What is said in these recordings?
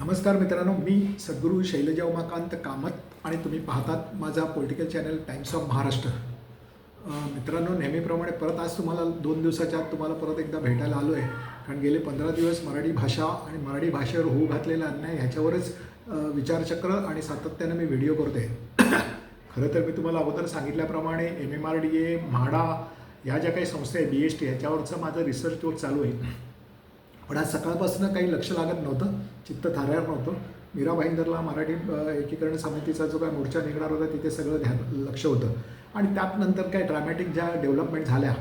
नमस्कार मित्रांनो मी सद्गुरू शैलजा उमाकांत कामत आणि तुम्ही पाहतात माझा political channel Times of Maharashtra मित्रांनो नेहमीप्रमाणे परत आज तुम्हाला दोन दिवसाच्या आत तुम्हाला परत एकदा भेटायला आलो आहे कारण गेले पंधरा दिवस मराठी भाषा आणि मराठी भाषेवर होऊ घातलेला अन्याय ह्याच्यावरच विचारचक्र आणि सातत्यानं मी व्हिडिओ करते खरं तर मी तुम्हाला अगोदर सांगितल्याप्रमाणे M M R D A MHADA ह्या ज्या काही संस्था आहे बी एस टी ह्याच्यावरचं माझं रिसर्च वर्क चालू आहे. पण आज सकाळपासून काही लक्ष लागत नव्हतं चित्त थाऱ्यावर नव्हतं मीरा भाईंदरला मराठी एकीकरण समितीचा जो काय मोर्चा निघणार होता तिथे सगळं ध्यान लक्ष होतं. आणि त्यात नंतर काय ड्रामॅटिक ज्या डेव्हलपमेंट झाल्या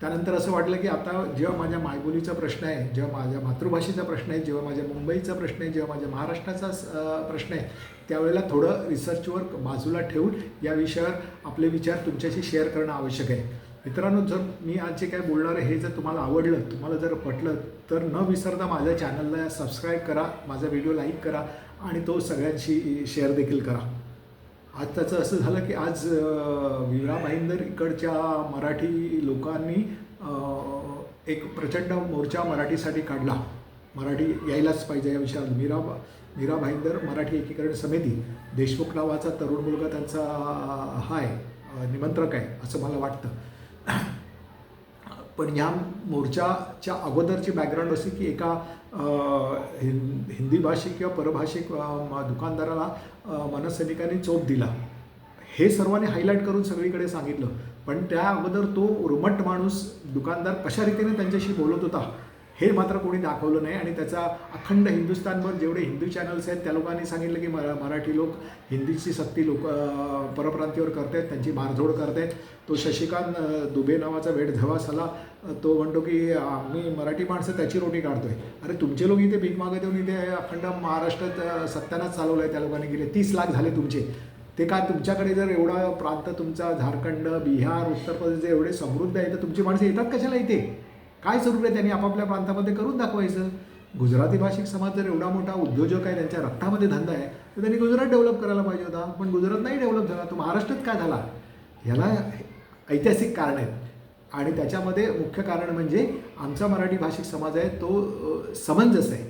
त्यानंतर असं वाटलं की आता जेव्हा माझ्या मायबोलीचा प्रश्न आहे जेव्हा माझ्या मातृभाषेचा प्रश्न आहे जेव्हा माझ्या मुंबईचा प्रश्न आहे जेव्हा माझ्या महाराष्ट्राचा प्रश्न आहे त्यावेळेला थोडं रिसर्चवर बाजूला ठेवून या विषयावर आपले विचार तुमच्याशी शेअर करणं आवश्यक आहे. मित्रांनो जर मी आज जे काय बोलणार आहे हे जर तुम्हाला आवडलं तुम्हाला जर पटलं तर न विसरता माझ्या चॅनलला सबस्क्राईब करा माझा व्हिडिओ लाईक करा आणि तो सगळ्यांशी शेअर देखील करा. आज त्याचं असं झालं की आज विरा भाईंदर इकडच्या मराठी लोकांनी एक प्रचंड मोर्चा मराठीसाठी काढला. मराठी यायलाच पाहिजे या विषयावर. मीरा मीरा भाईंदर मराठी एकीकरण समिती देशमुख नावाचा तरुण मुलगा त्यांचा हा आहे निमंत्रक आहे असं मला वाटतं. पण या मोर्चाच्या अगोदरची बॅकग्राऊंड अशी की एका हिं हिंदी भाषिक किंवा परभाषिक दुकानदाराला मनसैनिकांनी चोप दिला. हे सर्वांनी हायलाईट करून सगळीकडे सांगितलं. पण त्या अगोदर तो रुमट माणूस दुकानदार कशा रीतीने त्यांच्याशी बोलत होता हे मात्र कोणी दाखवलं नाही आणि त्याचा अखंड हिंदुस्थानभर जेवढे हिंदू चॅनल्स आहेत त्या लोकांनी सांगितलं की मरा मराठी लोक हिंदीची सक्ती लोक परप्रांतीवर परप्रांतीवर करतायत त्यांची मारझोड करतायत. तो शशिकांत दुबे नावाचा वेट धवास आला तो म्हणतो की आम्ही मराठी माणसं त्याची रोटी काढतोय. अरे तुमचे लोक इथे भीक मागत येऊन इथे अखंड महाराष्ट्रात सत्यानाच चालवलं आहे त्या लोकांनी गेले. तीस लाख झाले तुमचे. ते काय तुमच्याकडे जर एवढा प्रांत तुमचा झारखंड बिहार उत्तर प्रदेश एवढे समृद्ध आहे तर तुमची माणसं येतात कशाला इथे? काय स्वरूप आहे त्यांनी आपापल्या प्रांतामध्ये करून दाखवायचं? गुजराती भाषिक समाज जर एवढा मोठा उद्योजक आहे त्यांच्या रक्तामध्ये धंदा आहे तर त्यांनी गुजरात डेव्हलप करायला पाहिजे होता. पण गुजरात नाही डेव्हलप झाला तो महाराष्ट्रात काय झाला? ह्याला ऐतिहासिक कारण आहेत. आणि त्याच्यामध्ये मुख्य कारण म्हणजे आमचा मराठी भाषिक समाज आहे तो समंजस आहे.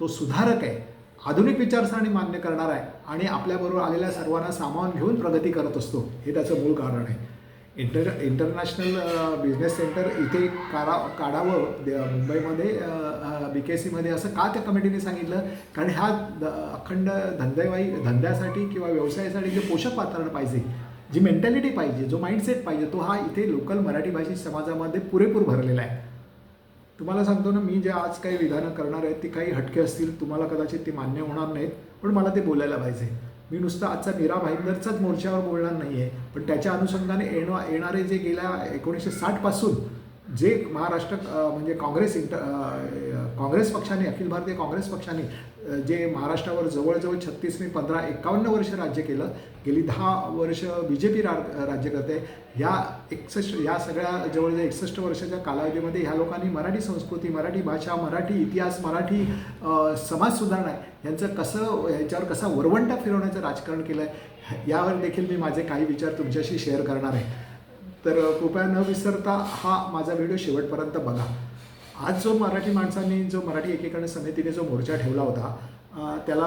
तो सुधारक आहे. आधुनिक विचारसरणी मान्य करणार आहे. आणि आपल्याबरोबर आलेल्या सर्वांना सामावून घेऊन प्रगती करत असतो. हे त्याचं मूळ कारण आहे. इंटर इंटरनॅशनल बिझनेस सेंटर इथे काढा काढावं. दे- मुंबईमध्ये uh, uh, बी के सीमध्ये असं का त्या कमिटीने सांगितलं? कारण ह्या द- अखंड धंदेवाई धंद्यासाठी किंवा व्यवसायासाठी जे पोषक वातावरण पाहिजे जी मेंटॅलिटी पाहिजे जो माइंडसेट पाहिजे तो हा इथे लोकल मराठी भाषिक समाजामध्ये पुरेपूर भरलेला आहे. तुम्हाला सांगतो ना मी जे आज काही विधानं करणार आहेत ती काही हटके असतील तुम्हाला कदाचित ती मान्य होणार नाहीत पण मला ते बोलायला पाहिजे. मी नुसतं आजचा मीरा भाईंदरचाच मोर्चावर बोलणार नाही आहे पण त्याच्या अनुषंगाने येणं येणारे जे गेल्या एकोणीसशे साठपासून जे महाराष्ट्र म्हणजे काँग्रेस इंटर काँग्रेस पक्षाने अखिल भारतीय काँग्रेस पक्षाने जे महाराष्ट्रावर जवळजवळ छत्तीस मी पंधरा एकावन्न वर्ष राज्य केलं गेली दहा वर्ष बी जे पी रा राज्य करते ह्या एकसष्ट या सगळ्या जवळजवळ एकसष्ट वर्षाच्या कालावधीमध्ये ह्या लोकांनी मराठी संस्कृती मराठी भाषा मराठी इतिहास मराठी समाज सुधारणा यांचं कसं याच्यावर कसा वरवंटा फिरवण्याचं राजकारण केलं आहे यावर देखील मी माझे काही विचार तुमच्याशी शेअर करणार आहे. तर कृपया न विसरता हा माझा व्हिडिओ शेवटपर्यंत बघा. आज जो मराठी माणसांनी जो मराठी एकीकरण समितीने जो मोर्चा ठेवला होता त्याला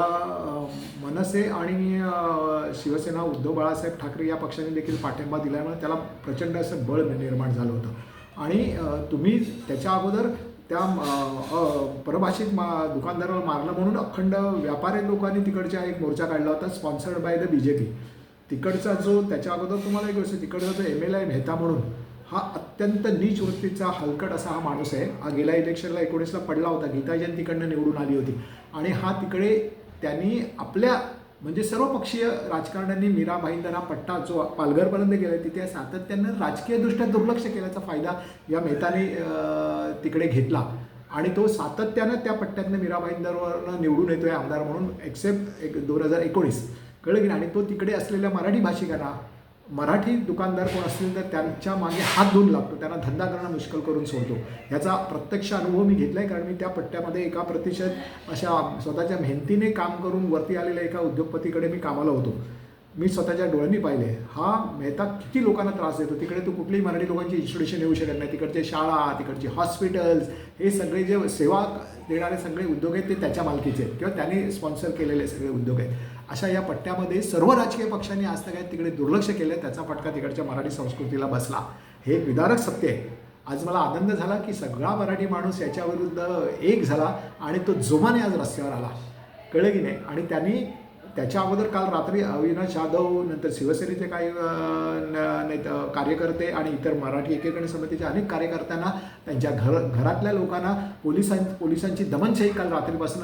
मनसे आणि शिवसेना उद्धव बाळासाहेब ठाकरे या पक्षाने देखील पाठिंबा दिल्यामुळे त्याला प्रचंड असं बळ निर्माण झालं होतं. आणि तुम्ही त्याच्या अगोदर त्या अ, परभाषिक मा दुकानदाराला मारलं म्हणून अखंड व्यापारी लोकांनी तिकडच्या एक मोर्चा काढला होता sponsored by the B J P तिकडचा जो त्याच्या अगोदर तुम्हाला एक गोष्ट तिकडचा जो एम एल आय मेहता म्हणून हा अत्यंत नीच वृत्तीचा हलकट असा हा माणूस आहे. हा गेल्या इलेक्शनला एकोणीसला पडला होता. गीता जयंत तिकडनं निवडून आली होती. आणि हा तिकडे त्यांनी आपल्या म्हणजे सर्वपक्षीय राजकारण्यांनी मीरा भाईंदर हा पट्टा जो पालघरपर्यंत गेला तिथे सातत्यानं राजकीयदृष्ट्या दुर्लक्ष केल्याचा फायदा या मेहताने तिकडे घेतला. आणि तो सातत्यानं त्या पट्ट्यातनं मीरा भाईंदरवरनं निवडून आहे आमदार म्हणून एक्सेप्ट एक दोन हजार एकोणीस. कळलं की आणि तो तिकडे असलेल्या मराठी भाषिकांना मराठी दुकानदार कोण असतील तर त्यांच्या मागे हात धुवून लागतो त्यांना धंदा करणं मुश्किल करून सोडतो. याचा प्रत्यक्ष अनुभव मी घेतला आहे कारण मी त्या पट्ट्यामध्ये एका प्रतिशत अशा स्वतःच्या मेहनतीने काम करून वरती आलेल्या एका उद्योगपतीकडे मी कामाला होतो. मी स्वतःच्या डोळ्यांनी पाहिले. हा मेहता किती लोकांना त्रास देतो? तिकडे तू कुठलीही मराठी लोकांची इन्स्टिट्यूशन येऊ शकत नाही. तिकडचे शाळा तिकडचे हॉस्पिटल्स हे सगळे जे सेवा देणारे सगळे उद्योग आहेत ते त्याच्या मालकीचे आहेत. किंवा त्यांनी स्पॉन्सर केलेले सगळे उद्योग आहेत. अशा या पट्ट्यामध्ये सर्व राजकीय पक्षांनी आज तक तिकडे दुर्लक्ष केलं त्याचा फटका तिकडच्या मराठी संस्कृतीला बसला. हे एक विदारक सत्य आहे. आज मला आनंद झाला की सगळा मराठी माणूस याच्याविरुद्ध एक झाला आणि तो जोमाने आज रस्त्यावर आला. कळलं की नाही? आणि त्यांनी त्याच्या अगोदर काल रात्री अविनाश जाधव नंतर शिवसेनेचे काही कार्यकर्ते आणि इतर मराठी एकीकरण समितीच्या अनेक कार्यकर्त्यांना त्यांच्या घर घरातल्या लोकांना पोलिसां पोलिसांची दमनशाही काल रात्रीपासून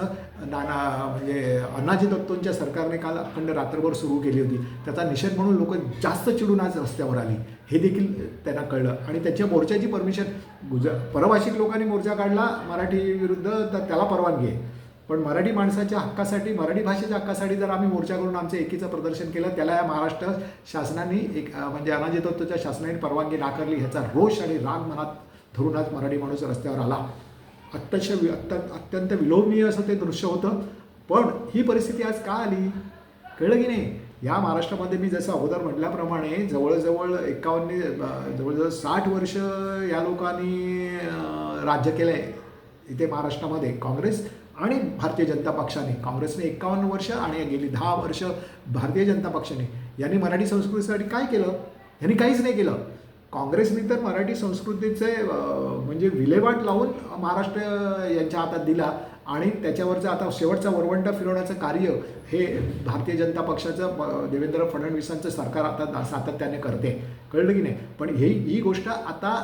नाना म्हणजे अण्णाजी दत्तोंच्या सरकारने काल अखंड रात्रभर सुरू केली होती. त्याचा निषेध म्हणून लोक जास्त चिडून आज रस्त्यावर आली. हे देखील त्यांना कळलं. आणि त्याच्या मोर्चाची परमिशन गुज परभाषिक लोकांनी मोर्चा काढला मराठी विरुद्ध तर त्याला परवानगी आहे. पण मराठी माणसाच्या हक्कासाठी मराठी भाषेच्या हक्कासाठी जर आम्ही मोर्चा करून आमचं एकीचं प्रदर्शन केलं त्याला या महाराष्ट्र शासनाने एक म्हणजे अनाजी शासनाने परवानगी नाकारली ह्याचा रोष आणि राग मनात धरून आज मराठी माणूस रस्त्यावर आला. अत्यंत वि- अत्यंत अत्यंत विलोभनीय असं ते दृश्य होतं. पण ही परिस्थिती आज का आली? कळलं की नाही? या महाराष्ट्रामध्ये मी जसं अगोदर म्हटल्याप्रमाणे जवळजवळ एकावन्न जवळजवळ साठ वर्ष या लोकांनी राज्य केलं आहे इथे महाराष्ट्रामध्ये काँग्रेस आणि भारतीय जनता पक्षाने काँग्रेसने एकावन्न वर्ष आणि गेली दहा वर्ष भारतीय जनता पक्षाने. यांनी मराठी संस्कृतीसाठी काय केलं? यांनी काहीच नाही केलं. काँग्रेसने तर मराठी संस्कृतीचे म्हणजे विल्हेवाट लावून महाराष्ट्र यांच्या हातात दिला आणि त्याच्यावरचं आता शेवटचा वरवंटा फिरवण्याचं कार्य हे भारतीय जनता पक्षाचं देवेंद्र फडणवीसांचं सरकार आता सातत्याने करते. कळलं की नाही? पण ही ही गोष्ट आता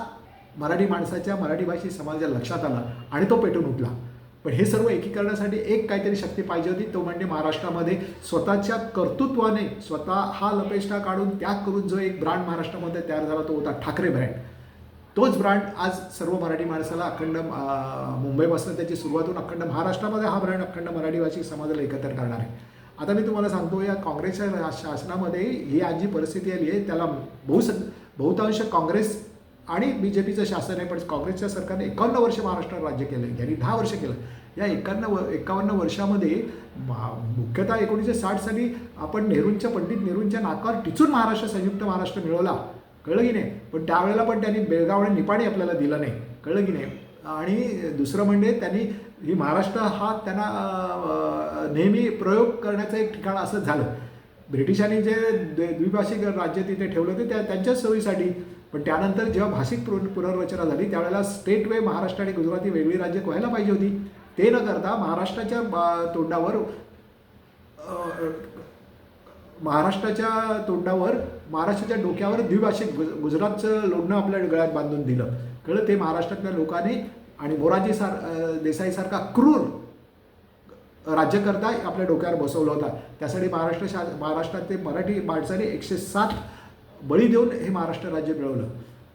मराठी माणसाच्या मराठी भाषी समाजाच्या लक्षात आला आणि तो पेटून उठला. पण हे सर्व एकीकरणासाठी एक काहीतरी शक्ती पाहिजे होती. तो म्हणजे महाराष्ट्रामध्ये स्वतःच्या कर्तृत्वाने स्वतः हा लपेष्टा काढून त्याग करून जो एक ब्रँड महाराष्ट्रामध्ये तयार झाला तो होता ठाकरे ब्रँड तोच ब्रँड आज सर्व मराठी माणसाला अखंड मुंबईपासून त्याची सुरुवात होऊन अखंड महाराष्ट्रामध्ये हा ब्रँड अखंड मराठी भाषिक समाजाला एकत्र करणार आहे. आता मी तुम्हाला सांगतो या काँग्रेसच्या शासनामध्ये ही आज जी परिस्थिती आली आहे त्याला बहुस बहुतांश काँग्रेस आणि बी जे पीचं शासन आहे पण काँग्रेसच्या सरकारने एकावन्न वर्ष महाराष्ट्रात राज्य केलं आहे यांनी दहा वर्ष केलं. या एकावन्न व एकावन्न वर्षामध्ये मुख्यतः एकोणीसशे साठ साली आपण नेहरूंच्या पंडित नेहरूंच्या नाकावर टिचून महाराष्ट्र संयुक्त महाराष्ट्र मिळवला. कळलं की नाही? पण त्यावेळेला पण त्यांनी बेळगाव आणि निपाणी आपल्याला दिलं नाही. कळलं की नाही? आणि दुसरं म्हणजे त्यांनी ही महाराष्ट्र हा त्यांना नेहमी प्रयोग करण्याचं एक ठिकाण असं झालं. ब्रिटिशांनी जे द्विभाषिक राज्य तिथे ठेवलं होते त्या त्यांच्याच सोयीसाठी. पण त्यानंतर जेव्हा भाषिक पुर पुनर्रचना झाली त्यावेळेला स्टेट वे महाराष्ट्र आणि गुजराती वेगळी राज्य व्हायला पाहिजे होती. ते न करता महाराष्ट्राच्या बा- तोंडावर महाराष्ट्राच्या तोंडावर महाराष्ट्राच्या डोक्यावर द्विभाषिक गुज गुजरातचं लोडणं आपल्या गळ्यात बांधून दिलं. कळलं? ते महाराष्ट्रातल्या लोकांनी आणि मोराजी सार देसाईसारखा क्रूर राज्यकर्ता आपल्या डोक्यावर बसवला होता. त्यासाठी महाराष्ट्र शा महाराष्ट्रात मराठी माणसाने एकशे सात बळी देऊन हे महाराष्ट्र राज्य मिळवलं.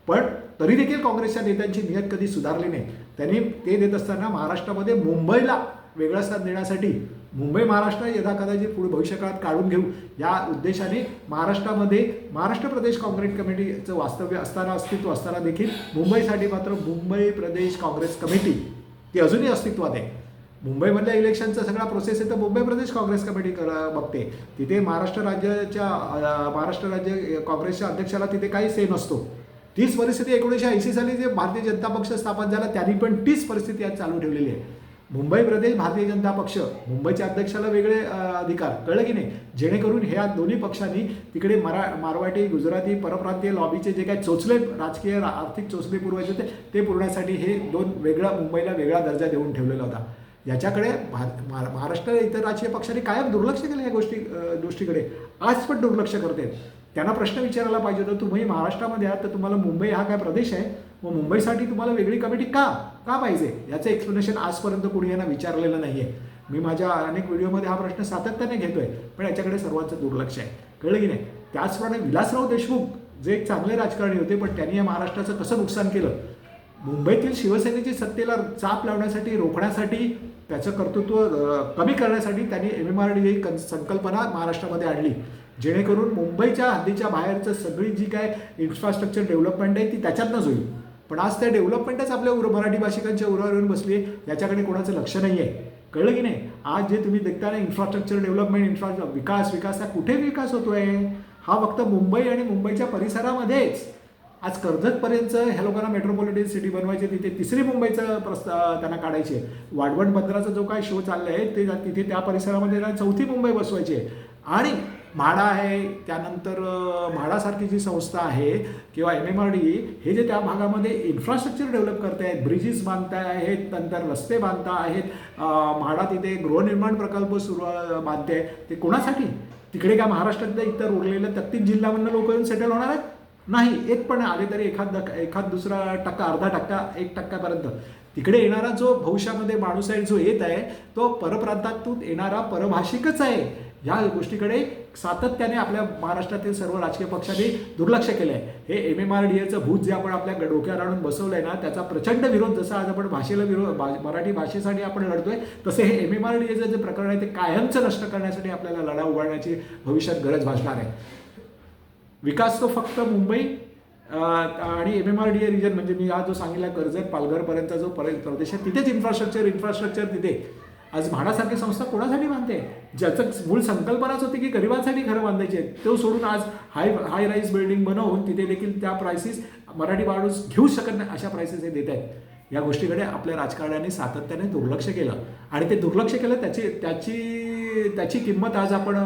पण तरी देखील काँग्रेसच्या नेत्यांची नियत कधी सुधारली नाही. त्यांनी ते देत असताना महाराष्ट्रामध्ये मुंबईला वेगळा स्थान देण्यासाठी मुंबई महाराष्ट्र यदा कदाचित पुढे भविष्यकाळात काढून घेऊ. या उद्देशाने महाराष्ट्रामध्ये महाराष्ट्र प्रदेश काँग्रेस कमिटीचं वास्तव्य असताना अस्तित्व असताना देखील मुंबईसाठी मात्र मुंबई प्रदेश काँग्रेस कमिटी ती अजूनही अस्तित्वात आहे. मुंबईमधल्या इलेक्शनचा सगळा प्रोसेस आहे तर मुंबई प्रदेश काँग्रेस कमिटी बघते. तिथे महाराष्ट्र राज्याच्या महाराष्ट्र राज्य काँग्रेसच्या अध्यक्षाला तिथे काही से नसतो. तीच परिस्थिती एकोणीसशे ऐंशी साली जे भारतीय जनता पक्ष स्थापन झाला त्यांनी पण तीच परिस्थिती आज चालू ठेवलेली आहे. मुंबई प्रदेश भारतीय जनता पक्ष मुंबईच्या अध्यक्षाला वेगळे अधिकार. कळलं की नाही? जेणेकरून ह्या दोन्ही पक्षांनी तिकडे मरा मारवाटी गुजराती परप्रांतीय लॉबीचे जे काही चोचले राजकीय आर्थिक चोचले पुरवायचे होते ते पुरवण्यासाठी हे दोन वेगळा मुंबईला वेगळा दर्जा देऊन ठेवलेला होता. याच्याकडे भार- महाराष्ट्र इतर राजकीय पक्षांनी कायम दुर्लक्ष केलं या गोष्टी गोष्टीकडे. आज पण दुर्लक्ष करते. त्यांना प्रश्न विचारायला पाहिजे होता तुम्ही महाराष्ट्रामध्ये आहात तर तुम्हाला मुंबई हा काय प्रदेश आहे? मग मुंबईसाठी तुम्हाला वेगळी कमिटी का? का पाहिजे? याचं एक्सप्लेनेशन आजपर्यंत कोणी यांना विचारलेलं नाही आहे मी माझ्या अनेक व्हिडिओमध्ये हा प्रश्न सातत्याने घेतोय पण याच्याकडे सर्वांचं दुर्लक्ष आहे. कळलं की नाही? त्याचप्रमाणे विलासराव देशमुख जे एक चांगले राजकारणी होते पण त्यांनी या महाराष्ट्राचं कसं नुकसान केलं? मुंबईतील शिवसेनेची सत्तेला चाप लावण्यासाठी रोखण्यासाठी त्याचं कर्तृत्व कमी करण्यासाठी त्यांनी एम एम आर डी ही कन- संकल्पना महाराष्ट्रामध्ये आणली. जेणेकरून मुंबईच्या हद्दीच्या बाहेरचं सगळी जी काय इन्फ्रास्ट्रक्चर डेव्हलपमेंट आहे ती त्याच्यातनंच होईल. पण आज त्या डेव्हलपमेंटच आपल्या उर मराठी भाषिकांच्या उरावर येऊन बसली आहे याच्याकडे कोणाचं लक्ष नाही आहे कळलं की नाही? आज जे तुम्ही देखता ना इन्फ्रास्ट्रक्चर डेव्हलपमेंट इन्फ्रा विकास विकास हा कुठे विकास होतोय? हा फक्त मुंबई आणि मुंबईच्या परिसरामध्येच. आज कर्जतपर्यंत ह्या लोकांना मेट्रोपॉलिटन सिटी बनवायची तिथे तिसरी मुंबईचं प्रस्ता त्यांना काढायचे वाढवण बंदराचा जो काय शो चालला आहे ते तिथे त्या परिसरामध्ये चौथी मुंबई बसवायची आहे. आणि म्हाडा आहे त्यानंतर म्हाडासारखी जी संस्था आहे किंवा एम एम आर डी हे जे त्या भागामध्ये इन्फ्रास्ट्रक्चर डेव्हलप करते आहेत ब्रिजेस बांधता आहेत नंतर रस्ते बांधता आहेत म्हाडा तिथे गृहनिर्माण प्रकल्प सुरू बांधते बांधते. ते कोणासाठी? तिकडे काय महाराष्ट्रातल्या इतर उरलेल्या तेहतीस जिल्ह्यामधनं लोक येऊन सेटल होणार आहेत? नाही एक पण आले तरी एखाद एखाद दुसरा टक्का अर्धा टक्का एक टक्क्यापर्यंत. तिकडे येणारा जो भविष्यामध्ये माणूस आहे जो येत आहे तो परप्रांतातून येणारा परभाषिकच आहे. या गोष्टीकडे सातत्याने आपल्या महाराष्ट्रातील सर्व राजकीय पक्षांनी दुर्लक्ष केलं आहे हे एम एम आर डी एचं भूत जे आपण आपल्या डोक्यावर आणून बसवलं आहे ना त्याचा प्रचंड विरोध जसा आज आपण भाषेला विरोध भा- मराठी भाषेसाठी आपण लढतोय तसे हे एम एम आर डी एचं जे प्रकरण आहे ते कायमचं नष्ट करण्यासाठी आपल्याला लढा उभारण्याची भविष्यात गरज भासणार आहे. विकास तो फक्त मुंबई आणि M M R D A region म्हणजे मी आज जो सांगितला कर्जत पालघरपर्यंत जो पर्यंत प्रदेश आहे तिथेच इन्फ्रास्ट्रक्चर इन्फ्रास्ट्रक्चर तिथे. आज म्हाडासारखी संस्था कोणासाठी बांधते? ज्याचं मूळ संकल्पनाच होती की गरिबांसाठी घरं बांधायची आहेत. तो सोडून आज हाय हाय राईज बिल्डिंग बनवून तिथे देखील त्या प्राइसेस मराठी माणूस घेऊ शकत नाही अशा प्राइसेस हे देत आहेत. या गोष्टीकडे आपल्या राजकारण्याने सातत्याने दुर्लक्ष केलं. आणि ते दुर्लक्ष केलं त्याची त्याची त्याची किंमत आज आपण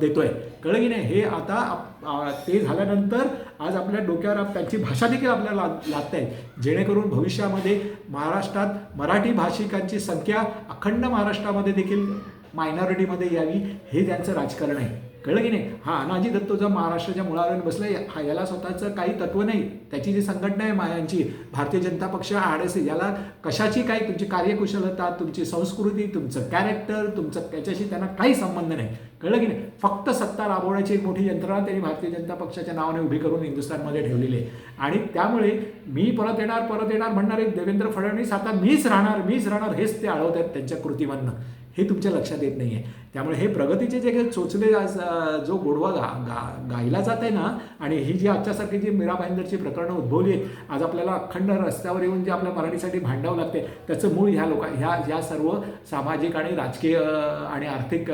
देतोय. कळलं की नाही? हे आता आप- ते झाल्यानंतर आज आपल्या डोक्यावर त्यांची भाषा देखील आपल्याला लागत आहे जेणेकरून भविष्यामध्ये महाराष्ट्रात मराठी भाषिकांची संख्या अखंड महाराष्ट्रामध्ये देखील मायनॉरिटीमध्ये यावी हे त्यांचं राजकारण आहे. कळलं की नाही? हा अनाजी दत्तो जर महाराष्ट्राच्या मुळावर बसलाय हा याला स्वतःचं काही तत्व नाही. त्याची जी संघटना आहे मायांची भारतीय जनता पक्ष आर एस याला कशाची काही तुमची कार्यकुशलता तुमची संस्कृती तुमचं कॅरेक्टर तुमचं त्याच्याशी त्यांना काही संबंध नाही. कळलं की नाही? फक्त सत्ता राबवण्याची एक मोठी यंत्रणा त्यांनी भारतीय जनता पक्षाच्या नावाने उभी करून हिंदुस्थानमध्ये ठेवलेली आहे. आणि त्यामुळे मी परत येणार परत येणार म्हणणारे देवेंद्र फडणवीस आता मीच राहणार मीच राहणार हेच ते आळवत आहेत त्यांच्या कृतीमधनं. हे तुमच्या लक्षात येत नाही आहे त्यामुळे हे प्रगतीचे जे काही चोचले आज, जो गोडवा गा गा गायला जात आहे ना आणि ही जी आजच्यासारखी जी मीरा भाईंदरची प्रकरणं उद्भवली आहेत आज आपल्याला अखंड रस्त्यावर येऊन जे आपल्या मराठीसाठी भांडावं लागते त्याचं मूळ ह्या लोका ह्या ह्या सर्व सामाजिक आणि राजकीय आणि आर्थिक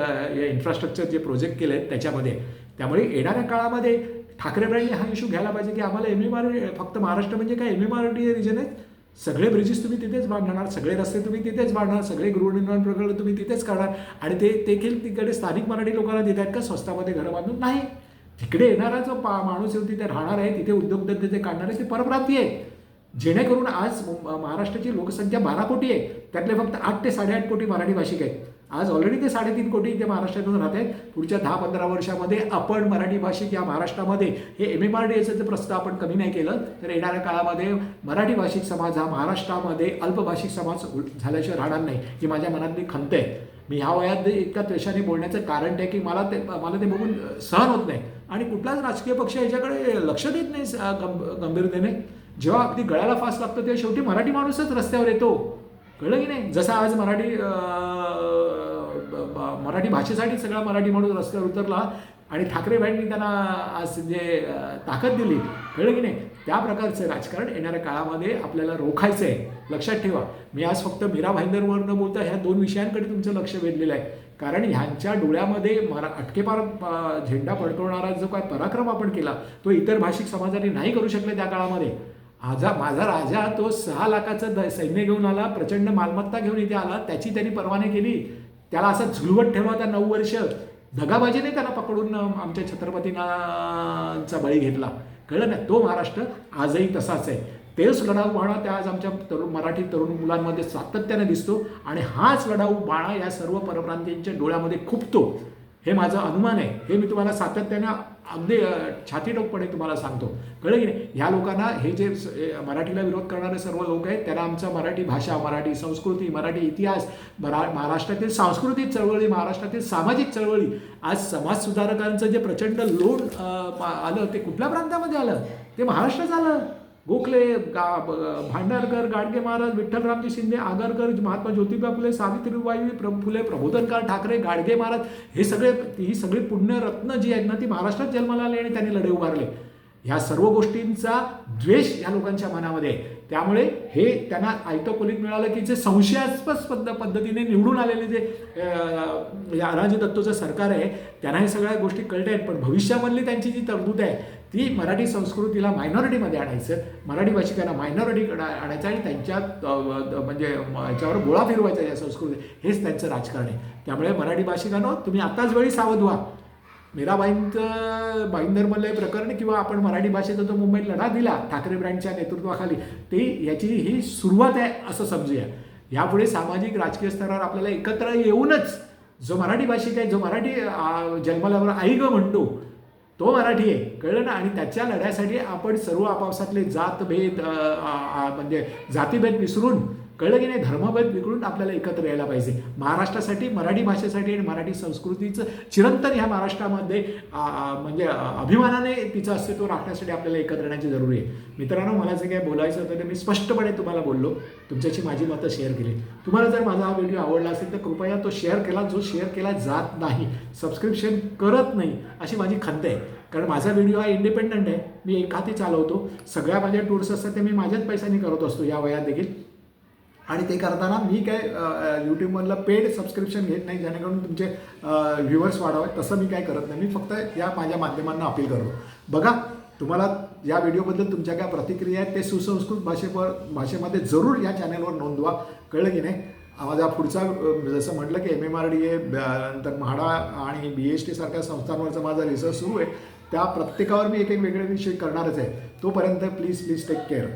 इन्फ्रास्ट्रक्चर जे प्रोजेक्ट केले आहेत त्याच्यामध्ये. त्यामुळे येणाऱ्या काळामध्ये ठाकरेंनी हा इश्यू घ्यायला पाहिजे की आम्हाला एम एम आर फक्त महाराष्ट्र म्हणजे काय? एम एम आर रिजन आहेत? सगळे ब्रिजेस तुम्ही तिथेच बांधणार सगळे रस्ते तुम्ही तिथेच बांधणार सगळे गृहनिर्माण प्रकल्प तुम्ही तिथेच करणार आणि ते देखील तिकडे स्थानिक मराठी लोकांना देत आहेत का? स्वस्तामध्ये घरं बांधून? नाही. तिकडे येणारा जो पा माणूस येऊन तिथे राहणार आहे तिथे उद्योगधंदे ते काढणार आहे ते परप्रांतीय आहेत जेणेकरून आज महाराष्ट्राची लोकसंख्या बारा कोटी आहे. त्यातले फक्त आठ ते साडेआठ कोटी मराठी भाषिक आहेत. आज ऑलरेडी ते साडेतीन कोटी इथे महाराष्ट्रातून राहत आहेत. पुढच्या दहा पंधरा वर्षामध्ये आपण मराठी भाषिक या महाराष्ट्रामध्ये हे एम एम आर डी एचं प्रस्ताव आपण कमी नाही केलं तर येणाऱ्या काळामध्ये मराठी भाषिक समाज हा महाराष्ट्रामध्ये अल्पभाषिक समाज हो-, झाल्याशिवाय राहणार नाही ही माझ्या मनातली खंत आहे. मी ह्या वयात इतक्या त्वेषाने बोलण्याचं कारण ते की मला ते मला ते बघून सहन होत नाही. आणि कुठलाच राजकीय पक्ष याच्याकडे लक्ष देत नाही गंभीरतेने. जेव्हा अगदी गळ्याला फास लागतो तेव्हा शेवटी मराठी माणूसच रस्त्यावर येतो. कळलं की नाही? जसा आज मराठी मराठी भाषेसाठी सगळा मराठी माणूस रस्त्यावर उतरला आणि ठाकरे बाईंनी त्यांना आज जे ताकद दिली कळलं की नाही? त्या प्रकारचं राजकारण येणाऱ्या काळामध्ये आपल्याला रोखायचं आहे लक्षात ठेवा. मी आज फक्त मीरा भाईंदरवर न बोलता ह्या दोन विषयांकडे तुमचं लक्ष वेधलेलं आहे. कारण ह्यांच्या डोळ्यामध्ये मरा अटकेपार झेंडा फडकवणारा जो काय पराक्रम आपण केला तो इतर भाषिक समाजाने नाही करू शकले त्या काळामध्ये. माझा माझा राजा तो सहा लाखाचं द सैन्य घेऊन आला प्रचंड मालमत्ता घेऊन इथे आला त्याची त्यांनी परवाने केली. त्याला असं झुलवत ठेवला त्या नऊ वर्ष. दगाबाजीने त्याला पकडून आमच्या छत्रपतींचा बळी घेतला. कळलं ना तो महाराष्ट्र आजही तसाच आहे. तेच लढाऊ बाणा त्या आज आमच्या तरुण मराठी तरुण मुलांमध्ये सातत्याने दिसतो आणि हाच लढाऊ बाणा या सर्व परप्रांतीयांच्या डोळ्यामध्ये खुपतो. हे माझं अनुमान आहे. हे मी तुम्हाला सातत्यानं अगदी छातीटोकपणे तुम्हाला सांगतो. कळलं की नाही? ह्या लोकांना हे जे मराठीला विरोध करणारे सर्व लोक आहेत त्यांना आमचा मराठी भाषा मराठी संस्कृती मराठी इतिहास मरा महाराष्ट्रातील सांस्कृतिक चळवळी महाराष्ट्रातील सामाजिक चळवळी आज समाजसुधारकांचं जे प्रचंड लोड आलं ते कुठल्या प्रांतामध्ये आलं? ते महाराष्ट्रात आलं. गोखले गा भांडारकर गाडगे महाराज विठ्ठलरामजी शिंदे आगरकर महात्मा ज्योतिबा फुले सावित्रीबाई प्र फुले प्रबोधनकार ठाकरे गाडगे महाराज हे सगळे ही सगळी पुण्यरत्न जी आहेत ना ती महाराष्ट्रात जन्माला आली आणि त्यांनी लढे उभारले. ह्या सर्व गोष्टींचा द्वेष या लोकांच्या मनामध्ये आहे. त्यामुळे हे त्यांना आयतं मिळालं की जे संशयास्पद पद्ध पद्धतीने निवडून आलेले जे अं, या दत्तोचं सरकार आहे त्यांना हे सगळ्या गोष्टी कळत आहेत. पण भविष्यामधली त्यांची जी तरतूद आहे ती मराठी संस्कृतीला मायनॉरिटीमध्ये आणायचं. मराठी भाषिकांना मायनॉरिटीकडे आणायचं आणि त्यांच्यात म्हणजे याच्यावर गोळा फिरवायचा या संस्कृती हेच त्यांचं राजकारण आहे. त्यामुळे मराठी भाषिकांनो तुम्ही आताच वेळी सावध व्हा. मीराबाईंचं भाईंदरमधलं प्रकरण किंवा आपण मराठी भाषेचा जो मुंबईत लढा दिला ठाकरे ब्रँडच्या नेतृत्वाखाली ते याची ही सुरुवात आहे असं समजूया. यापुढे सामाजिक राजकीय स्तरावर आपल्याला एकत्र येऊनच जो मराठी भाषिक आहे जो मराठी जन्मल्यावर आई गं म्हणतो तो मराठी आहे कळलं ना? आणि त्याच्या लढ्यासाठी आपण सर्व आपापसातले जातभेद म्हणजे जातीभेद विसरून कळलं की नाही धर्मभेद विकळून आपल्याला एकत्र यायला पाहिजे. महाराष्ट्रासाठी मराठी भाषेसाठी आणि मराठी संस्कृतीचं चिरंतन ह्या महाराष्ट्रामध्ये म्हणजे अभिमानाने तिचं अस्तित्व राखण्यासाठी आपल्याला एकत्र येण्याची जरुरी आहे. मित्रांनो मला जे काही बोलायचं होतं ते मी स्पष्टपणे तुम्हाला बोललो. तुमच्याशी माझी मतं शेअर केली. तुम्हाला जर माझा हा व्हिडिओ आवडला असेल तर कृपया तो शेअर केला. जो शेअर केला जात नाही सबस्क्रिप्शन करत नाही अशी माझी खंत आहे. कारण माझा व्हिडिओ हा इंडिपेंडंट आहे. मी एक हाती चालवतो. सगळ्या माझ्या टूर्स असतात ते मी माझ्याच पैशांनी करत असतो. या वयात देखील. आणि ते करताना मी काय यूट्यूबमधलं पेड सबस्क्रिप्शन घेत नाही जेणेकरून तुमचे व्ह्युअर्स वाढावे तसं मी काय करत नाही. मी फक्त या माझ्या माध्यमांना अपील करतो. बघा तुम्हाला या व्हिडिओबद्दल तुमच्या काय प्रतिक्रिया आहेत ते सुसंस्कृत भाषेवर भाषेमध्ये जरूर या चॅनलवर नोंदवा कळलं की नाही? माझा पुढचा जसं म्हटलं की M M R D A नंतर म्हाडा आणि बी एच टी सारख्या संस्थांवरचा माझा रिसर्च सुरू आहे त्या प्रत्येकावर मी एक एक वेगळे विषय करणारच आहे. तोपर्यंत प्लीज प्लीज टेक केअर